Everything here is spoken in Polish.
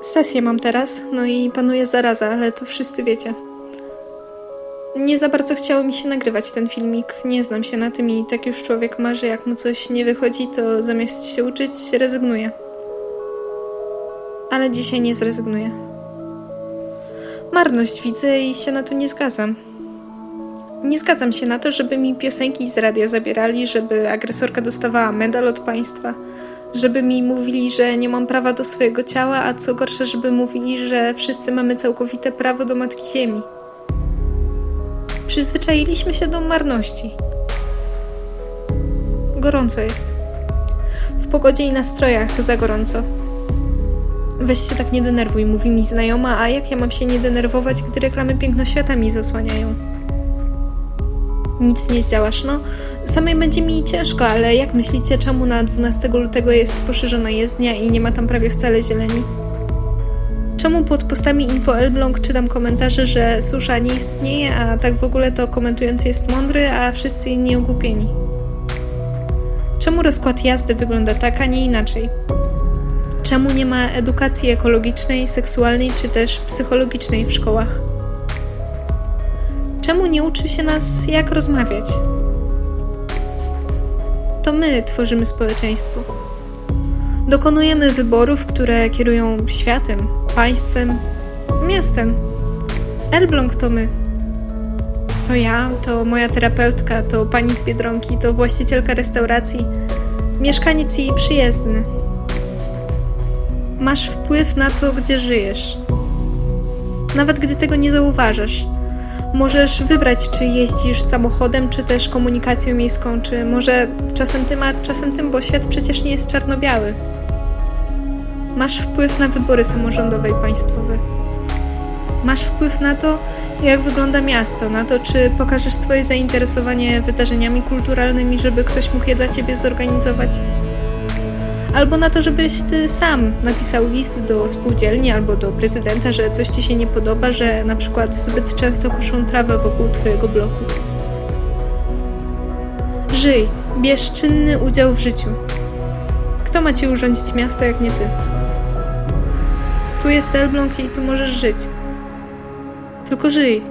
Sesję mam teraz, no i panuje zaraza, ale to wszyscy wiecie. Nie za bardzo chciało mi się nagrywać ten filmik, nie znam się na tym i tak już człowiek marzy, jak mu coś nie wychodzi, to zamiast się uczyć, rezygnuje. Ale dzisiaj nie zrezygnuję. Marność widzę i się na to nie zgadzam. Nie zgadzam się na to, żeby mi piosenki z radia zabierali, żeby agresorka dostawała medal od państwa, żeby mi mówili, że nie mam prawa do swojego ciała, a co gorsze, żeby mówili, że wszyscy mamy całkowite prawo do Matki Ziemi. Przyzwyczailiśmy się do marności. Gorąco jest. W pogodzie i nastrojach za gorąco. Weź się tak nie denerwuj, mówi mi znajoma, a jak ja mam się nie denerwować, gdy reklamy pięknoświata mi zasłaniają? Nic nie zdziałasz, no. Samej będzie mi ciężko, ale jak myślicie, czemu na 12 lutego jest poszerzona jezdnia i nie ma tam prawie wcale zieleni? Czemu pod postami Info Elbląg czytam komentarze, że susza nie istnieje, a tak w ogóle to komentujący jest mądry, a wszyscy inni ogłupieni? Czemu rozkład jazdy wygląda tak, a nie inaczej? Czemu nie ma edukacji ekologicznej, seksualnej czy też psychologicznej w szkołach? Czemu nie uczy się nas, jak rozmawiać? To my tworzymy społeczeństwo. Dokonujemy wyborów, które kierują światem, państwem, miastem. Elbląg to my. To ja, to moja terapeutka, to pani z Biedronki, to właścicielka restauracji, mieszkaniec i przyjezdny. Masz wpływ na to, gdzie żyjesz. Nawet gdy tego nie zauważasz. Możesz wybrać, czy jeździsz samochodem, czy też komunikacją miejską, czy może czasem tym, a czasem tym, bo świat przecież nie jest czarno-biały. Masz wpływ na wybory samorządowe i państwowe. Masz wpływ na to, jak wygląda miasto, na to, czy pokażesz swoje zainteresowanie wydarzeniami kulturalnymi, żeby ktoś mógł je dla ciebie zorganizować. Albo na to, żebyś ty sam napisał list do spółdzielni albo do prezydenta, że coś ci się nie podoba, że na przykład zbyt często koszą trawę wokół twojego bloku. Żyj, bierz czynny udział w życiu. Kto ma ci urządzić miasto jak nie ty? Tu jest Elbląg i tu możesz żyć. Tylko żyj.